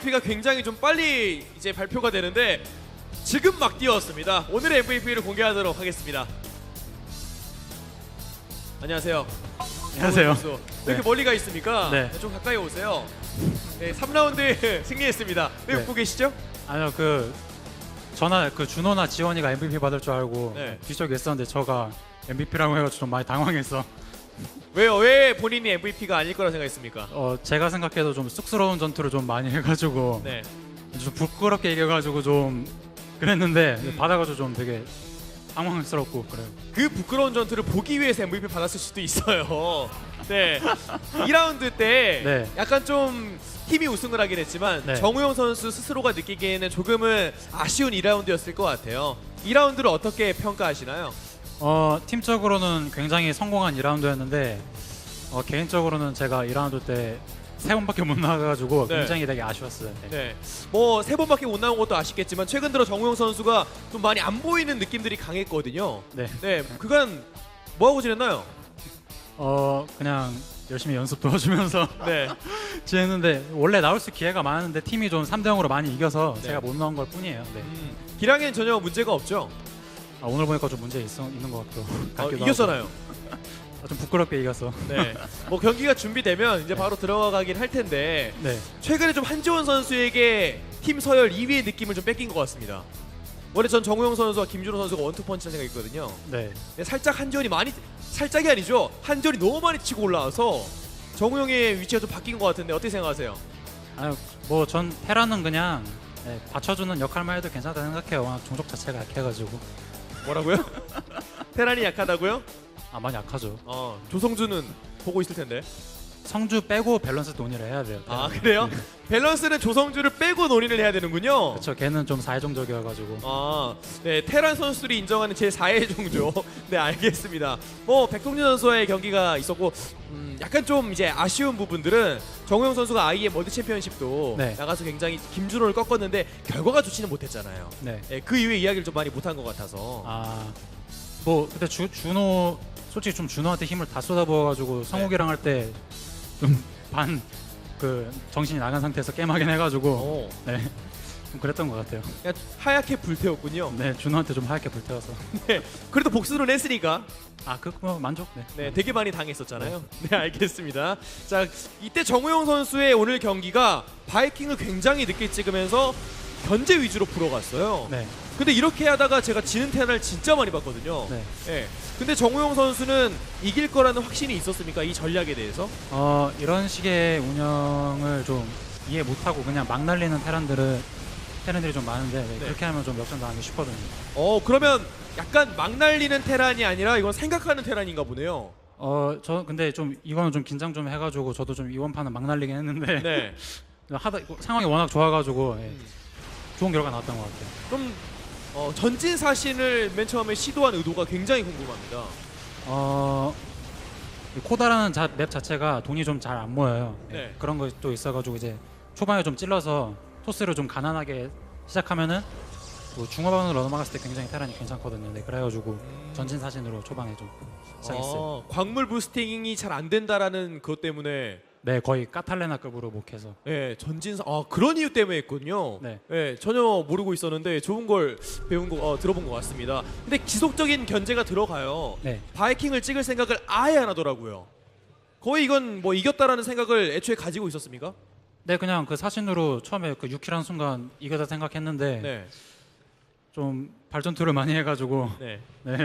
MVP가 굉장히 좀 빨리 이제 발표가 되는데 지금 막 뛰었습니다. 오늘의 MVP를 공개하도록 하겠습니다. 안녕하세요. 안녕하세요. 선수. 왜 이렇게 멀리 가 있습니까? 네. 좀 가까이 오세요. 네, 3라운드 승리했습니다. 왜 네. 웃고 계시죠? 아니요 그 전화 그 준호나 지원이가 MVP 받을 줄 알고 네. 뒤쪽에 있었는데 저가 MVP라고 해가지고 좀 많이 당황해서 왜요? 왜 본인이 MVP가 아닐 거라 생각했습니까? 어 제가 생각해도 좀 쑥스러운 전투를 좀 많이 해가지고 네. 좀 부끄럽게 얘기해가지고 좀 그랬는데 음. 받아가지고 좀 되게 당황스럽고 그래요. 그 부끄러운 전투를 보기 위해서 MVP 받았을 수도 있어요. 네. 2라운드 때 네. 약간 좀 팀이 우승을 하긴 했지만 네. 정우영 선수 스스로가 느끼기에는 조금은 아쉬운 2라운드였을 것 같아요. 2라운드를 어떻게 평가하시나요? 어 팀적으로는 굉장히 성공한 2라운드였는데 어, 개인적으로는 제가 2라운드 때 세 번밖에 못 나가가지고 네. 굉장히 되게 아쉬웠어요. 네. 네. 뭐 세 번밖에 못 나온 것도 아쉽겠지만 최근 들어 정우영 선수가 좀 많이 안 보이는 느낌들이 강했거든요. 네. 네. 그간 뭐 하고 지냈나요? 어 그냥 열심히 연습 도와주면서 네. 지냈는데 원래 나올 수 기회가 많은데 팀이 좀 3대 0으로 많이 이겨서 네. 제가 못 나온 걸 뿐이에요. 네. 음, 기량엔 전혀 문제가 없죠. 아, 오늘 보니까 좀 문제 있어, 있는 것 같기도, 어, 같기도 이겼잖아요. 하고. 아, 좀 부끄럽게 이겼어. 네. 뭐 경기가 준비되면 이제 바로 들어가긴 할 텐데 네. 최근에 좀 한지원 선수에게 팀 서열 2위의 느낌을 좀 뺏긴 것 같습니다. 원래 전 정우영 선수와 김준호 선수가 원투펀치라 생각했거든요. 네. 근데 살짝 한지원이 많이 살짝이 아니죠. 한지원이 너무 많이 치고 올라와서 정우영의 위치가 좀 바뀐 것 같은데 어떻게 생각하세요? 아유 뭐 전 테라는 그냥 네, 받쳐주는 역할만 해도 괜찮다 생각해요. 워낙 종족 자체가 약해가지고 뭐라고요? 테란이 약하다고요? 아 많이 약하죠. 어 조성주는 보고 있을 텐데. 성주 빼고 밸런스 논의를 해야 돼요. 아 그래요? 밸런스는 조성주를 빼고 논의를 해야 되는군요. 그렇죠. 걔는 좀 사회종족이어가지고 아, 네 테란 선수들이 인정하는 제 4의 종조. 네 알겠습니다. 뭐 백동준 선수와의 경기가 있었고, 음, 약간 좀 이제 아쉬운 부분들은 정우영 선수가 아이의 멀티 챔피언십도 네. 나가서 굉장히 김준호를 꺾었는데 결과가 좋지는 못했잖아요. 네. 네, 그 이후에 이야기를 좀 많이 못한 것 같아서. 아 뭐 그때 주, 준호 솔직히 좀 준호한테 힘을 다 쏟아부어가지고 성욱이랑 할 때 좀 반 그 정신이 나간 상태에서 게임하긴 해가지고 어, 네. 좀 그랬던 것 같아요. 그냥 하얗게 불태웠군요. 네, 준호한테 좀 하얗게 불태워서. 네, 그래도 복수는 했으니까 아, 그뭐 만족. 네. 네, 되게 많이 당했었잖아요. 네, 알겠습니다. 자, 이때 정우영 선수의 오늘 경기가 바이킹을 굉장히 늦게 찍으면서 견제 위주로 풀어갔어요. 네. 근데 이렇게 하다가 제가 지는 테란을 진짜 많이 봤거든요. 네. 네. 근데 정우영 선수는 이길 거라는 확신이 있었습니까? 이 전략에 대해서? 어, 이런 식의 운영을 좀 이해 못하고 그냥 막 날리는 테란들은 테란들이 좀 많은데 네, 네. 그렇게 하면 좀 역전당하기 쉽거든요. 어, 그러면 약간 막 날리는 테란이 아니라 이건 생각하는 테란인가 보네요. 어, 저 근데 좀 이거는 좀 긴장 좀 해가지고 저도 좀 이번 판은 막 날리긴 했는데 네. 하다 상황이 워낙 좋아가지고 예, 음. 좋은 결과 나왔던 것 같아요. 좀 어, 전진 사신을 맨 처음에 시도한 의도가 굉장히 궁금합니다. 어, 이 코다라는 자, 맵 자체가 돈이 좀 잘 안 모여요. 예, 네. 그런 것도 있어가지고 이제 초반에 좀 찔러서 토스를 좀 가난하게 시작하면은 뭐 중후반으로 넘어갔을 때 굉장히 테란이 괜찮거든요. 네, 그래가지고 전진 사진으로 초반에 좀 시작했어요. 어, 광물 부스팅이 잘 안 된다라는 그것 때문에 네, 거의 까탈레나급으로 목해서. 예, 전진사 아 그런 이유 때문에 했군요. 네. 예, 전혀 모르고 있었는데 좋은 걸 배운 거 어, 들어본 것 같습니다. 근데 지속적인 견제가 들어가요. 네, 바이킹을 찍을 생각을 아예 안 하더라고요. 거의 이건 뭐 이겼다라는 생각을 애초에 가지고 있었습니까? 네 그냥 그 사진으로 처음에 그 6킬한 순간 이거다 생각했는데 네. 좀 발전투를 많이 해가지고 네. 네,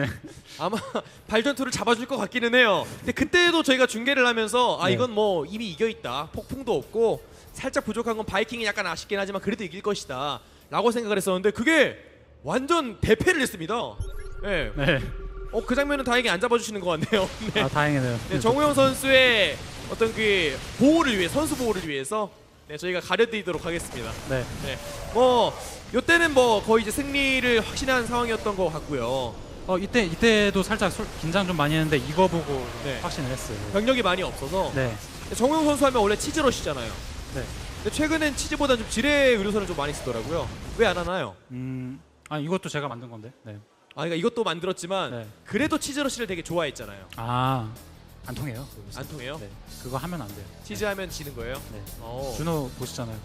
아마 발전투를 잡아줄 것 같기는 해요. 근데 그때도 저희가 중계를 하면서 아 네. 이건 뭐 이미 이겨 있다. 폭풍도 없고 살짝 부족한 건 바이킹이 약간 아쉽긴 하지만 그래도 이길 것이다. 라고 생각을 했었는데 그게 완전 대패를 했습니다. 네. 네, 어, 그 장면은 다행히 안 잡아주시는 것 같네요. 네. 아 다행이네요. 네, 정우영 선수의 어떤 그 보호를 위해 선수 보호를 위해서 네, 저희가 가려드리도록 하겠습니다. 네, 네. 뭐 이때는 뭐 거의 이제 승리를 확신한 상황이었던 것 같고요. 어 이때 이때도 살짝 솔- 긴장 좀 많이 했는데 이거 보고 네. 확신을 했어요. 병력이 많이 없어서 네, 정우영 선수 하면 원래 치즈러시잖아요. 네. 근데 최근엔 치즈보다 좀 지뢰 의료선을 좀 많이 쓰더라고요. 왜 안 하나요? 음, 아 이것도 제가 만든 건데. 네, 아, 그러니까 이것도 만들었지만 네. 그래도 치즈러시를 되게 좋아했잖아요. 아, 안 통해요. 안 통해요? 네, 그거 하면 안 돼요. 치즈하면 지는 거예요. 네. 어. 준호 보시잖아요.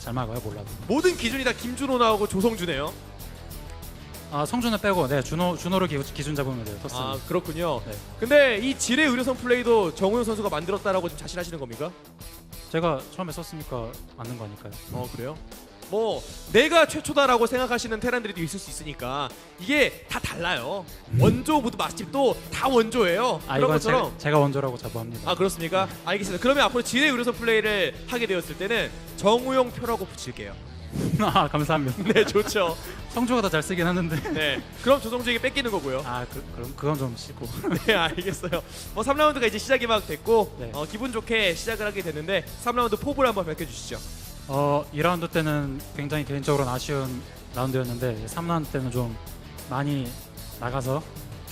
잘 막아요 몰라도. 모든 기준이 다 김준호 나오고 조성주네요. 아 성준을 빼고 네 준호 준호를 기, 기준 잡으면 돼요 토스. 아 그렇군요. 네. 근데 이 지뢰 의료선 플레이도 정우영 선수가 만들었다라고 좀 자신하시는 겁니까? 제가 처음에 썼으니까 맞는 거니까요. 어 그래요? 뭐 내가 최초다라고 생각하시는 테란들이 있을 수 있으니까 이게 다 달라요. 원조 모두 맛집도 다 원조예요. 아 그런 이건 것처럼. 제가, 제가 원조라고 자부합니다. 아 그렇습니까? 알겠습니다. 그러면 앞으로 지뢰 의료선 플레이를 하게 되었을 때는 정우영 표라고 붙일게요. 아 감사합니다. 네 좋죠. 성주가 더 잘 쓰긴 하는데. 네 그럼 조성주에게 뺏기는 거고요. 아 그, 그럼 그건 좀 싫고. 네 알겠어요. 뭐 3라운드가 이제 시작이 막 됐고 네. 어, 기분 좋게 시작을 하게 됐는데 3라운드 포부를 한번 밝혀주시죠. 어 2라운드 때는 굉장히 개인적으로는 아쉬운 라운드였는데 3라운드 때는 좀 많이 나가서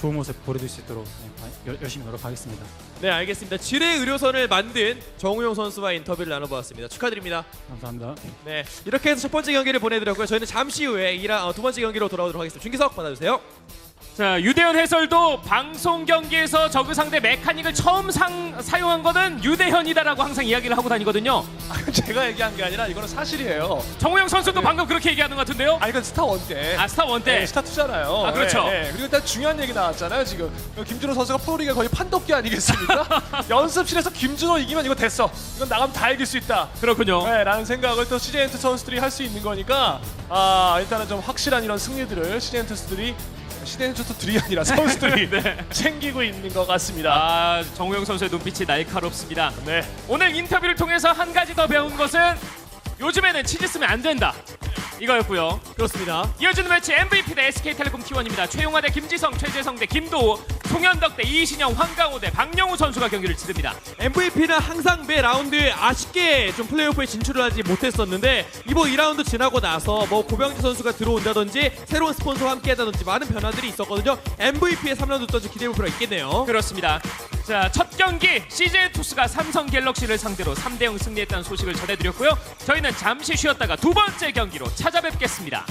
좋은 모습 보여줄 수 있도록 네, 열- 열심히 노력하겠습니다. 네 알겠습니다. 지뢰 의료선을 만든 정우영 선수와 인터뷰를 나눠보았습니다. 축하드립니다. 감사합니다. 네 이렇게 해서 첫 번째 경기를 보내드렸고요. 저희는 잠시 후에 이라, 어, 두 번째 경기로 돌아오도록 하겠습니다. 준기석 받아주세요. 자 유대현 해설도 방송 경기에서 저그 상대 메카닉을 처음 상, 사용한 거는 유대현이다라고 항상 이야기를 하고 다니거든요. 제가 얘기한 게 아니라 이거는 사실이에요. 정우영 선수도 방금 그렇게 얘기하는 것 같은데요. 아 이건 스타 원 때. 아 스타 원 때. 네, 스타 투잖아요. 아, 그렇죠. 네, 네. 그리고 일단 중요한 얘기 나왔잖아요. 지금 김준호 선수가 프로리그 거의 판독기 아니겠습니까? 연습실에서 김준호 이기면 이거 됐어. 이건 나가면 다 이길 수 있다. 그렇군요. 네, 라는 생각을 또 CJ엔트 선수들이 할 수 있는 거니까 아 일단은 좀 확실한 이런 승리들을 CJ엔트 선수들이 CJ엔트들이 아니라 선수들이 챙기고 있는 것 같습니다. 아 정우영 선수의 눈빛이 날카롭습니다. 네. 오늘 인터뷰를 통해서 한 가지 더 배운 것은 요즘에는 치즈 쓰면 안 된다. 이거였고요. 그렇습니다. 이어지는 매치 MVP 대 SK텔레콤 T1입니다. 최용화 대 김지성, 최재성 대 김도우, 송현덕 대 이신영, 황강호 대 박영우 선수가 경기를 치릅니다. MVP는 항상 매 라운드에 아쉽게 좀 플레이오프에 진출을 하지 못했었는데 이번 2라운드 지나고 나서 뭐 고병재 선수가 들어온다든지 새로운 스폰서와 함께 하다든지 많은 변화들이 있었거든요. MVP의 3라운드 또좀 기대해 볼 필요가 있겠네요. 그렇습니다. 자, 첫 경기 CJ 투스가 삼성 갤럭시를 상대로 3대 0 승리했다는 소식을 전해드렸고요. 저희는 잠시 쉬었다가 두 번째 경기로 찾아뵙겠습니다.